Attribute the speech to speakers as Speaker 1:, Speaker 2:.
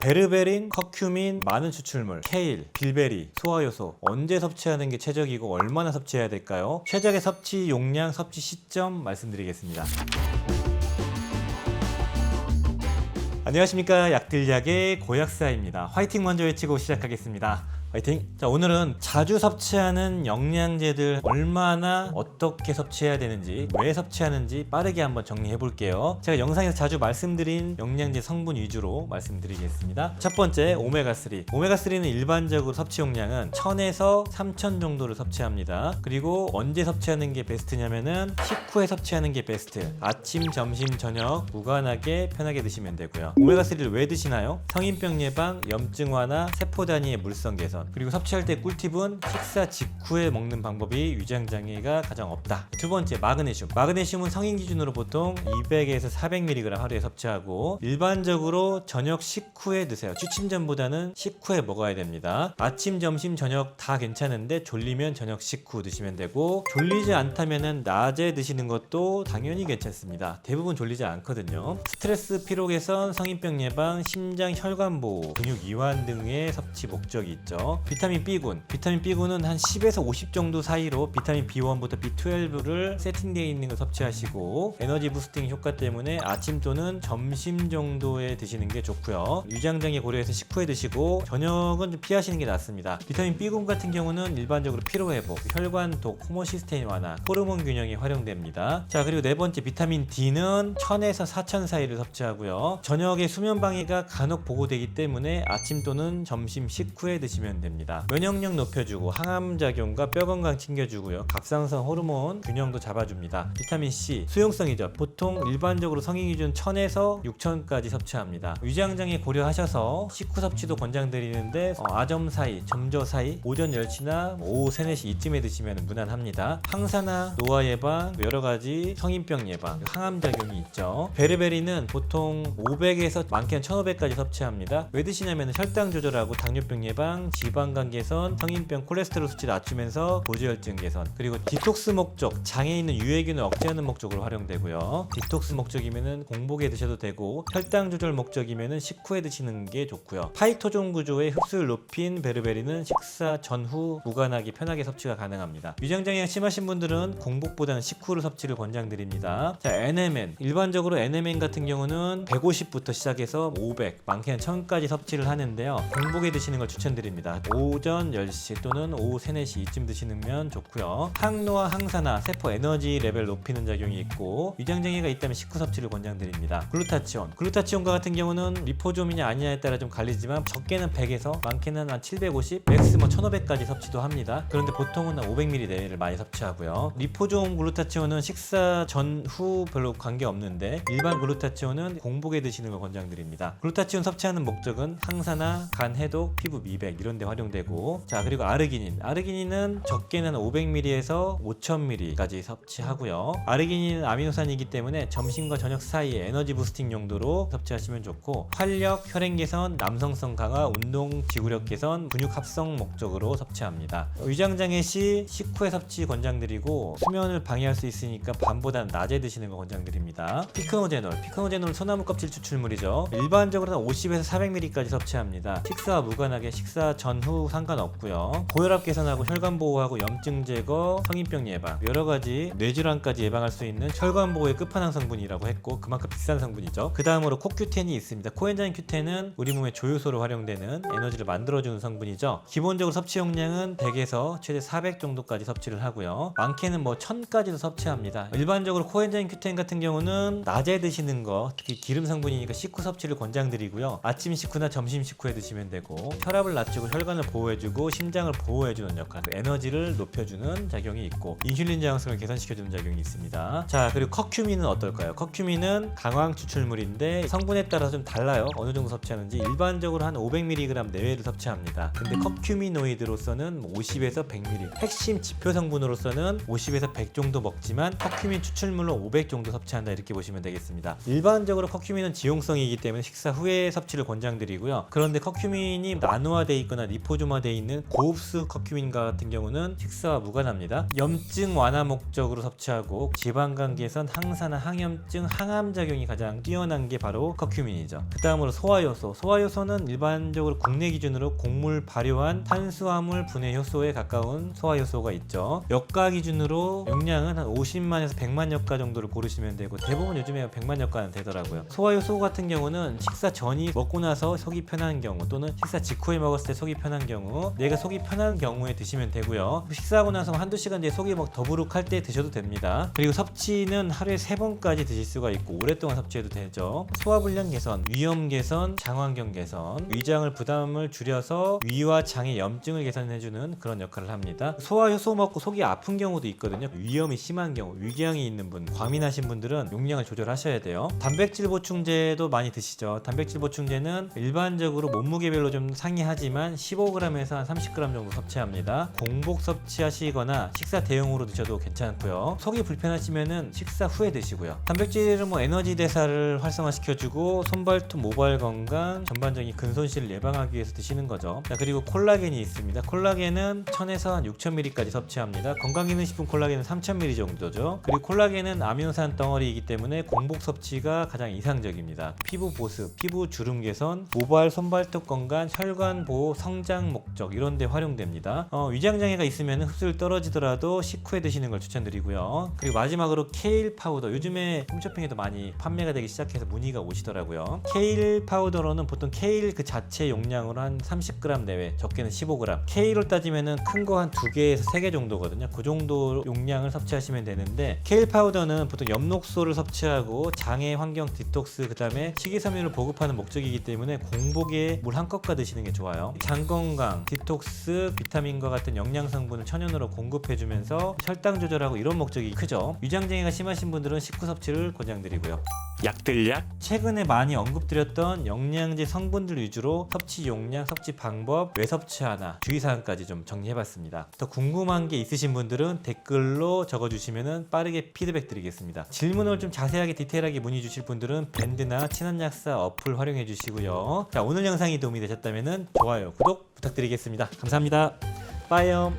Speaker 1: 베르베린, 커큐민, 많은 추출물, 케일, 빌베리, 소화효소 언제 섭취하는 게 최적이고 얼마나 섭취해야 될까요? 최적의 섭취 용량, 섭취 시점 말씀드리겠습니다. 안녕하십니까 약들약의 고약사입니다. 화이팅 먼저 외치고 시작하겠습니다. 화이팅! 자 오늘은 자주 섭취하는 영양제들 얼마나 어떻게 섭취해야 되는지 왜 섭취하는지 빠르게 한번 정리해 볼게요. 제가 영상에서 자주 말씀드린 영양제 성분 위주로 말씀드리겠습니다. 첫 번째 오메가3. 오메가3는 일반적으로 섭취 용량은 1000에서 3000 정도를 섭취합니다. 그리고 언제 섭취하는 게 베스트냐면은 식후에 섭취하는 게 베스트. 아침, 점심, 저녁 무관하게 편하게 드시면 되고요. 오메가3를 왜 드시나요? 성인병 예방, 염증 완화, 세포 단위의 물성 개선. 그리고 섭취할 때 꿀팁은 식사 직후에 먹는 방법이 위장 장애가 가장 없다. 두 번째 마그네슘. 마그네슘은 성인 기준으로 보통 200에서 400mg 하루에 섭취하고 일반적으로 저녁 식후에 드세요. 취침 전보다는 식후에 먹어야 됩니다. 아침, 점심, 저녁 다 괜찮은데 졸리면 저녁 식후 드시면 되고 졸리지 않다면은 낮에 드시는 것도 당연히 괜찮습니다. 대부분 졸리지 않거든요. 스트레스, 피로 개선, 성인병 예방, 심장 혈관 보호, 근육 이완 등의 섭취 목적이 있죠. 비타민 B군. 비타민 B군은 한 10에서 50 정도 사이로 비타민 B1부터 B12를 세팅되어 있는 걸 섭취하시고 에너지 부스팅 효과 때문에 아침 또는 점심 정도에 드시는 게 좋고요. 위장장애 고려해서 식후에 드시고 저녁은 좀 피하시는 게 낫습니다. 비타민 B군 같은 경우는 일반적으로 피로 회복, 혈관 독, 호모시스테인 완화, 호르몬 균형에 활용됩니다. 자 그리고 네 번째 비타민 D는 1000에서 4000 사이를 섭취하고요. 저녁에 수면 방해가 간혹 보고되기 때문에 아침 또는 점심 식후에 드시면 됩니다. 면역력 높여주고 항암 작용과 뼈 건강 챙겨주고요. 갑상선 호르몬 균형도 잡아줍니다. 비타민 C 수용성이죠. 보통 일반적으로 성인 기준 1000에서 6000까지 섭취합니다. 위장장애 고려하셔서 식후 섭취도 권장드리는데 어, 아점 사이, 점저 사이, 오전 10시나 오후 3, 4시 이쯤에 드시면 무난합니다. 항산화, 노화 예방, 여러 가지 성인병 예방, 항암 작용이 있죠. 베르베리는 보통 500에서 많게는 1500까지 섭취합니다. 왜 드시냐면 혈당 조절하고 당뇨병 예방, 지 방간 개선, 성인병 콜레스테롤 수치 낮추면서 고지혈증 개선, 그리고 디톡스 목적, 장에 있는 유해균을 억제하는 목적으로 활용되고요. 디톡스 목적이면은 공복에 드셔도 되고 혈당 조절 목적이면은 식후에 드시는 게 좋고요. 파이토존 구조의 흡수를 높인 베르베리는 식사 전후 무관하게 편하게 섭취가 가능합니다. 위장장애가 심하신 분들은 공복보다는 식후를 섭취를 권장드립니다. 자, NMN 일반적으로 NMN 같은 경우는 150부터 시작해서 500, 많게는 1000까지 섭취를 하는데요. 공복에 드시는 걸 추천드립니다. 오전 10시 또는 오후 3, 4시 이쯤 드시면 좋고요. 항노화, 항산화, 세포 에너지 레벨 높이는 작용이 있고 위장장애가 있다면 식후 섭취를 권장드립니다. 글루타치온. 글루타치온과 같은 경우는 리포좀이냐 아니냐에 따라 좀 갈리지만 적게는 100에서 많게는 한 750, 맥스 뭐 1500까지 섭취도 합니다. 그런데 보통은 한 500ml 내외를 많이 섭취하고요. 리포좀 글루타치온은 식사 전후 별로 관계 없는데 일반 글루타치온은 공복에 드시는 걸 권장드립니다. 글루타치온 섭취하는 목적은 항산화, 간 해독, 피부 미백 이런 데 활용되고 자 그리고 아르기닌. 아르기닌은 적게는 500ml에서 5000ml까지 섭취하고요. 아르기닌은 아미노산이기 때문에 점심과 저녁 사이에 에너지 부스팅 용도로 섭취하시면 좋고 활력, 혈행 개선, 남성성 강화, 운동, 지구력 개선, 근육 합성 목적으로 섭취합니다. 위장장애 시 식후에 섭취 권장드리고 수면을 방해할 수 있으니까 밤보다는 낮에 드시는 거 권장드립니다. 피크노제놀, 피크노제놀 소나무 껍질 추출물이죠. 일반적으로 는 50에서 400ml까지 섭취합니다. 식사와 무관하게 식사 전후 상관없고요. 고혈압 개선하고 혈관 보호하고 염증 제거, 성인병 예방, 여러 가지 뇌질환까지 예방할 수 있는 혈관 보호의 끝판왕 성분이라고 했고 그만큼 비싼 성분이죠. 그 다음으로 코큐텐이 있습니다. 코엔자임 큐텐은 우리 몸의 조효소로 활용되는 에너지를 만들어주는 성분이죠. 기본적으로 섭취 용량은 100에서 최대 400 정도까지 섭취를 하고요. 많게는 뭐 1000까지도 섭취합니다. 일반적으로 코엔자임 큐텐 같은 경우는 낮에 드시는 거 특히 기름 성분이니까 식후 섭취를 권장드리고요. 아침 식후나 점심 식후에 드시면 되고 혈압을 낮추고 혈 관을 보호해주고 심장을 보호해주는 역할, 그 에너지를 높여주는 작용이 있고 인슐린 저항성을 개선시켜주는 작용이 있습니다. 자 그리고 커큐민은 어떨까요? 커큐민은 강황 추출물인데 성분에 따라서 좀 달라요. 어느 정도 섭취하는지 일반적으로 한 500mg 내외를 섭취합니다. 근데 커큐미노이드로서는 50에서 100mg 핵심 지표 성분으로서는 50에서 100 정도 먹지만 커큐민 추출물로 500 정도 섭취한다 이렇게 보시면 되겠습니다. 일반적으로 커큐민은 지용성이기 때문에 식사 후에 섭취를 권장드리고요. 그런데 커큐민이 나노화돼 있거나 리포조마되어 있는 고흡수 커큐민 같은 경우는 식사와 무관합니다. 염증 완화 목적으로 섭취하고 지방간 개선, 항산화, 항염증, 항암 작용이 가장 뛰어난 게 바로 커큐민이죠. 그 다음으로 소화효소. 소화효소는 일반적으로 국내 기준으로 곡물 발효한 탄수화물 분해 효소에 가까운 소화효소가 있죠. 역가 기준으로 용량은 한 50만에서 100만 역가 정도를 고르시면 되고 대부분 요즘에 100만 역가는 되더라고요. 소화효소 같은 경우는 식사 전이 먹고 나서 속이 편한 경우 또는 식사 직후에 먹었을 때 속이 편한 경우 내가 속이 편한 경우에 드시면 되고요. 식사하고 나서 한두 시간 뒤에 속이 막 더부룩할 때 드셔도 됩니다. 그리고 섭취는 하루에 세 번까지 드실 수가 있고 오랫동안 섭취해도 되죠. 소화불량 개선, 위염 개선, 장환경 개선, 위장을 부담을 줄여서 위와 장의 염증을 개선해주는 그런 역할을 합니다. 소화효소 먹고 속이 아픈 경우도 있거든요. 위염이 심한 경우, 위궤양이 있는 분, 과민하신 분들은 용량을 조절하셔야 돼요. 단백질 보충제도 많이 드시죠. 단백질 보충제는 일반적으로 몸무게별로 좀 상이하지만 15g에서 한 30g 정도 섭취합니다. 공복 섭취하시거나 식사 대용으로 드셔도 괜찮고요. 속이 불편하시면은 식사 후에 드시고요. 단백질은 뭐 에너지 대사를 활성화시켜주고 손발톱, 모발 건강, 전반적인 근손실을 예방하기 위해서 드시는 거죠. 자, 그리고 콜라겐이 있습니다. 콜라겐은 1000에서 한 6000ml까지 섭취합니다. 건강기능식품 콜라겐은 3000ml 정도죠. 그리고 콜라겐은 아미노산 덩어리이기 때문에 공복 섭취가 가장 이상적입니다. 피부 보습, 피부 주름 개선, 모발, 손발톱 건강, 혈관 보호, 성장 목적 이런 데 활용됩니다. 어, 위장 장애가 있으면 흡수율 떨어지더라도 식후에 드시는 걸 추천드리고요. 그리고 마지막으로 케일 파우더. 요즘에 홈쇼핑에도 많이 판매가 되기 시작해서 문의가 오시더라고요. 케일 파우더로는 보통 케일 그 자체 용량으로 한 30g 내외, 적게는 15g. 케일로 따지면은 큰 거한두 개에서 세개 정도거든요. 그 정도 용량을 섭취하시면 되는데 케일 파우더는 보통 엽록소를 섭취하고 장의 환경 디톡스 그 다음에 식이섬유를 보급하는 목적이기 때문에 공복에 물 한 컵과 드시는 게 좋아요. 장 건강, 디톡스, 비타민과 같은 영양 성분을 천연으로 공급해주면서 혈당 조절하고 이런 목적이 크죠. 위장장애가 심하신 분들은 식후 섭취를 권장드리고요.
Speaker 2: 약들약
Speaker 1: 최근에 많이 언급드렸던 영양제 성분들 위주로 섭취 용량, 섭취 방법, 왜 섭취하나 주의사항까지 좀 정리해봤습니다. 더 궁금한 게 있으신 분들은 댓글로 적어주시면 빠르게 피드백 드리겠습니다. 질문을 좀 자세하게 디테일하게 문의 주실 분들은 밴드나 친환약사 어플 활용해 주시고요. 자 오늘 영상이 도움이 되셨다면 좋아요, 구독 부탁드리겠습니다. 감사합니다. 빠이요.